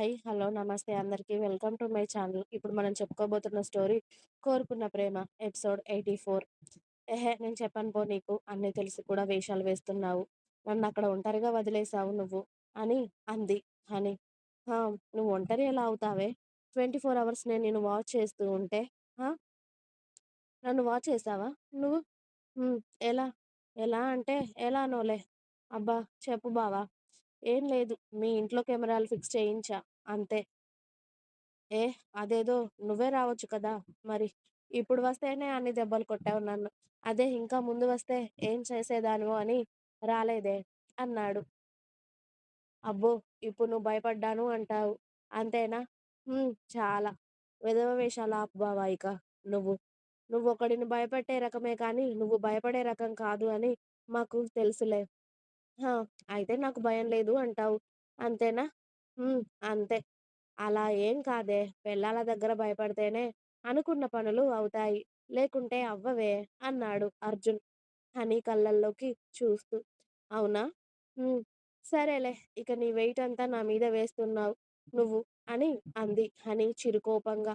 Hi. Hello. నమస్తే అందరికీ welcome to my channel. ఇప్పుడు మనం చెప్పుకోబోతున్న స్టోరీ 'కోరుకున్న ప్రేమ' ఎపిసోడ్ 84. ఎహే! నేను చెప్పను పో నీకు. అన్నీ తెలిసి కూడా వేషాలు వేస్తున్నావు. నన్ను అక్కడ ఒంటరిగా వదిలేసావు నువ్వు అని అంది హనీ. నువ్వు ఒంటరి ఎలా అవుతావే? 24 అవర్స్ నేను నేను వాచ్ చేస్తూ ఉంటే నన్ను వాచ్ చేసావా నువ్వు? ఎలా? ఎలా అంటే ఎలానోలే. అబ్బా! చెప్పు బావా! ఏం లేదు. మీ ఇంట్లో కెమెరాలు ఫిక్స్ చేయించా అంతే. ఏ అదేదో నువ్వే రావచ్చు కదా మరి. ఇప్పుడు వస్తేనే అన్ని దెబ్బలు కొట్టావు నన్ను. అదే ఇంకా ముందు వస్తే ఏం చేసేదాను అని రాలేదే అన్నాడు. అబ్బో! ఇప్పుడు నువ్వు భయపడ్డాను అంటావు. అంతేనా? చాలా. వెధవ వేషాలు ఆపు బావా ఇక నువ్వు. ఒకడిని భయపెట్టే రకమే కానీ నువ్వు భయపడే రకం కాదు అని మాకు తెలుసులే. హా! అయితే నాకు భయం లేదు అంటావు. అంతేనా? హ్మ్. అంతే. అలా ఏం కాదే పెళ్ళాల దగ్గర భయపడితేనే అనుకున్న పనులు అవుతాయి. లేకుంటే అవ్వవే అన్నాడు అర్జున్ హనీ కళ్ళల్లోకి చూస్తూ. అవునా? హ్మ్. సరేలే ఇక నీ వెయిట్ అంతా నా మీద వేస్తున్నావు నువ్వు అని అంది హనీ చిరుకోపంగా.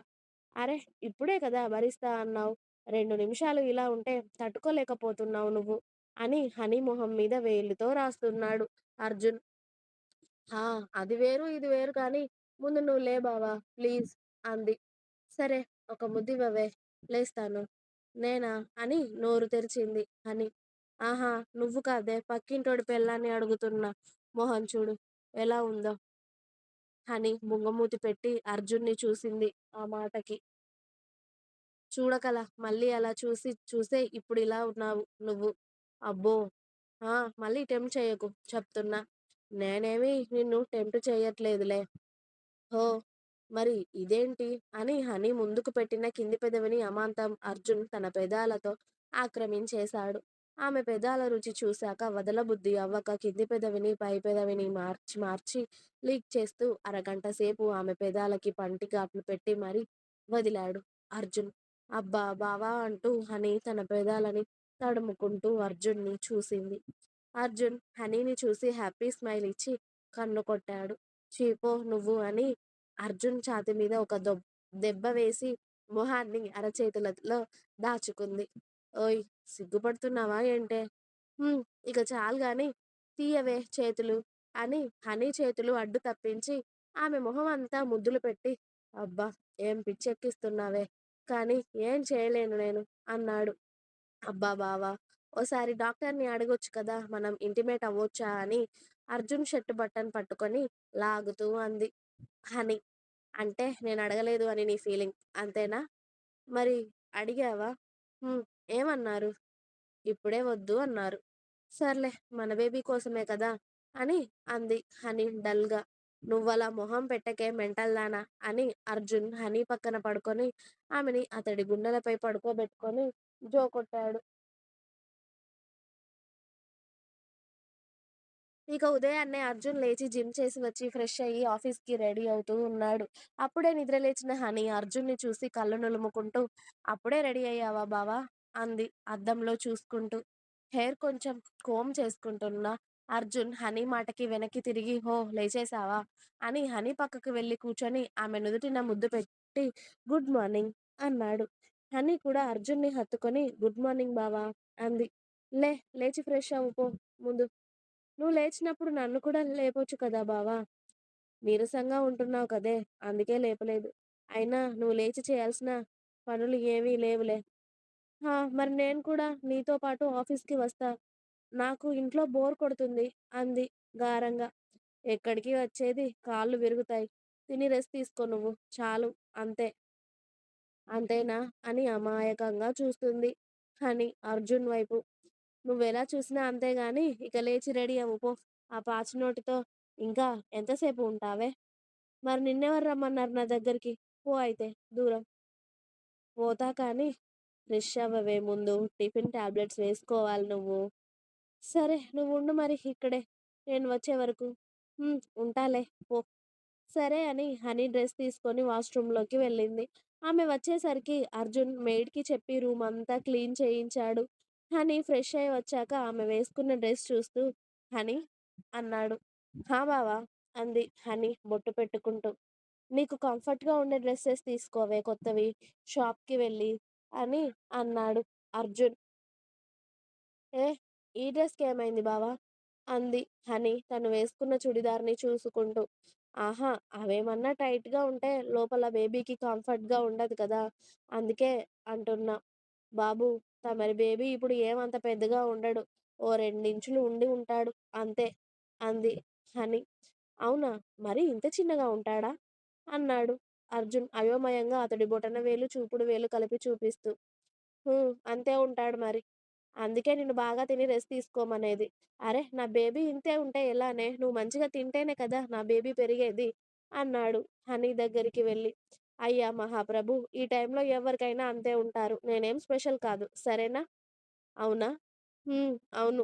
అరె! ఇప్పుడే కదా భరిస్తా అన్నావు. రెండు నిమిషాలు ఇలా ఉంటే తట్టుకోలేకపోతున్నావు నువ్వు అని హనీ మొహం మీద వేలితో రాస్తున్నాడు అర్జున్. ఆ! అది వేరు ఇది వేరు కానీ ముందు నువ్వు లే బావా ప్లీజ్ అంది. సరే ఒక ముద్దివ్వవే లేస్తాను. నేనా? అని నోరు తెరిచింది అని ఆహా! నువ్వు కాదే పక్కింటోడి పెళ్ళాన్ని అడుగుతున్నా మొహం చూడు ఎలా ఉందో. అని ముంగమూతి పెట్టి అర్జున్ని చూసింది ఆ మాటకి. చూడకలా మళ్ళీ అలా చూసి చూసే ఇప్పుడు ఇలా ఉన్నావు నువ్వు. అబ్బో! ఆ! మళ్ళీ టెంప్ట్ చెయ్యకు చెప్తున్నా. నేనేమీ నిన్ను టెంప్ట్ చెయ్యట్లేదులే. హో! మరి ఇదేంటి? అని హనీ ముందుకు పెట్టిన కింది పెదవిని అమాంతం అర్జున్ తన పెదాలతో ఆక్రమించేశాడు. ఆమె పెదాల రుచి చూశాక వదలబుద్ధి అవ్వక కింది పెదవిని, పై పెదవిని మార్చి మార్చి లీక్ చేస్తూ అరగంటసేపు ఆమె పెదాలకి పంటిగాట్లు పెట్టి మరీ వదిలాడు అర్జున్. అబ్బా బావా అంటూ హనీ తన పెదాలని తడుముకుంటూ అర్జున్ని చూసింది. అర్జున్ హనీని చూసి హ్యాపీ స్మైల్ ఇచ్చి కన్ను కొట్టాడు. చీపో నువ్వు అని అర్జున్ ఛాతీమీద ఒక దెబ్బ వేసి మొహాన్ని అరచేతులలో దాచుకుంది. ఓయ్ సిగ్గుపడుతున్నావా ఏంటే? హ్మ్. ఇక చాలుగాని తీయవే చేతులు అని హనీ చేతులు అడ్డు తప్పించి ఆమె మొహం అంతా ముద్దులు పెట్టి అబ్బా! ఏం పిచ్చెక్కిస్తున్నావే కానీ ఏం చేయలేను నేను అన్నాడు. అబ్బా బావా! ఓసారి డాక్టర్ని అడగొచ్చు కదా మనం ఇంటిమేట్ అవ్వొచ్చా అని అర్జున్ షర్ట్ బట్టన్ పట్టుకొని లాగుతూ అంది హనీ. అంటే నేను అడగలేదు అని నీ ఫీలింగ్ అంతేనా? మరి అడిగావా? ఏమన్నారు? ఇప్పుడే వద్దు అన్నారు. సర్లే మన బేబీ కోసమే కదా అని అంది హనీ డల్గా. నువ్వలా మొహం పెట్టకే మెంటల్దానా అని అర్జున్ హనీ పక్కన పడుకొని ఆమెని అతడి గుండెలపై పడుకోబెట్టుకొని జో కొట్టాడు. ఇక ఉదయాన్నే అర్జున్ లేచి జిమ్ చేసి వచ్చి ఫ్రెష్ అయ్యి ఆఫీస్కి రెడీ అవుతూ ఉన్నాడు. అప్పుడే నిద్రలేచిన హనీ అర్జున్ని చూసి కళ్ళు నులుముకుంటూ అప్పుడే రెడీ అయ్యావా బావా? అంది అద్దంలో చూసుకుంటూ. హెయిర్ కొంచెం కోమ్ చేసుకుంటున్నా అర్జున్ హనీ మాటకి వెనక్కి తిరిగి హో లేచేశావా? అని హనీ పక్కకు వెళ్ళి కూర్చొని ఆమె నుదుటిన ముద్దు పెట్టి గుడ్ మార్నింగ్ అన్నాడు. హనీ కూడా అర్జున్ని హత్తుకొని గుడ్ మార్నింగ్ బావా అంది. లే లేచి ఫ్రెష్ అవ్వు పో ముందు. నువ్వు లేచినప్పుడు నన్ను కూడా లేపొచ్చు కదా బావా! నీరసంగా ఉంటున్నావు కదే అందుకే లేపలేదు. అయినా నువ్వు లేచి చేయాల్సిన పనులు ఏమీ లేవులే. మరి నేను కూడా నీతో పాటు ఆఫీస్కి వస్తా. నాకు ఇంట్లో బోర్ కొడుతుంది అంది గారంగా. ఎక్కడికి వచ్చేది కాళ్ళు విరుగుతాయి. తిని రెస్ట్ తీసుకో నువ్వు చాలు అంతే. అంతేనా అని అమాయకంగా చూస్తుంది అని అర్జున్ వైపు. నువ్వెలా చూసినా అంతేగాని ఇక లేచి రెడీ అవ్వు పో. ఆ పాచినోటితో ఇంకా ఎంతసేపు ఉంటావే? మరి నిన్నెవరు రమ్మన్నారు నా దగ్గరికి? పో అయితే దూరం. పోతా కానీ ఫ్రెష్ అవ్వవే ముందు టిఫిన్ టాబ్లెట్స్ వేసుకోవాలి నువ్వు. సరే నువ్వు ఉండు మరి ఇక్కడే నేను వచ్చే వరకు. ఉంటాలే పో. సరే అని హనీ డ్రెస్ తీసుకొని వాష్రూమ్లోకి వెళ్ళింది. ఆమె వచ్చేసరికి అర్జున్ మెయిడ్కి చెప్పి రూమ్ అంతా క్లీన్ చేయించాడు. హనీ ఫ్రెష్ అయి వచ్చాక ఆమె వేసుకున్న డ్రెస్ చూస్తూ హనీ అన్నాడు. హా బావా! అంది హనీ బొట్టు పెట్టుకుంటూ. నీకు కంఫర్ట్‌గా ఉండే డ్రెస్సెస్ తీసుకోవే కొత్తవి షాప్‌కి వెళ్ళి అని అన్నాడు అర్జున్. ఏ ఈ డ్రెస్‌కేమైంది బావా? అంది హనీ తను వేసుకున్న చుడిదార్‌ని చూసుకుంటూ. ఆహా! అవేమన్నా టైట్‌గా ఉంటే లోపల బేబీకి కంఫర్ట్‌గా ఉండదు కదా! అందుకే అంటున్నా. బాబు తమరి బేబీ ఇప్పుడు ఏమంత పెద్దగా ఉండడు. ఓ రెండించులు ఉండి ఉంటాడు అంతే అంది హనీ. అవునా! మరి ఇంత చిన్నగా ఉంటాడా? అన్నాడు అర్జున్ అయోమయంగా అతడి బొటన వేలు చూపుడు వేలు కలిపి చూపిస్తూ. అంతే ఉంటాడు మరి. అందుకే నేను బాగా తిని రెస్ట్ తీసుకోమనేది. అరే నా బేబీ ఇంతే ఉంటే ఎలానే? నువ్వు మంచిగా తింటేనే కదా నా బేబీ పెరిగేది అన్నాడు హనీ దగ్గరికి వెళ్ళి. అయ్యా మహాప్రభు ఈ టైంలో ఎవరికైనా అంతే ఉంటారు. నేనేం స్పెషల్ కాదు. సరేనా? అవునా? అవును.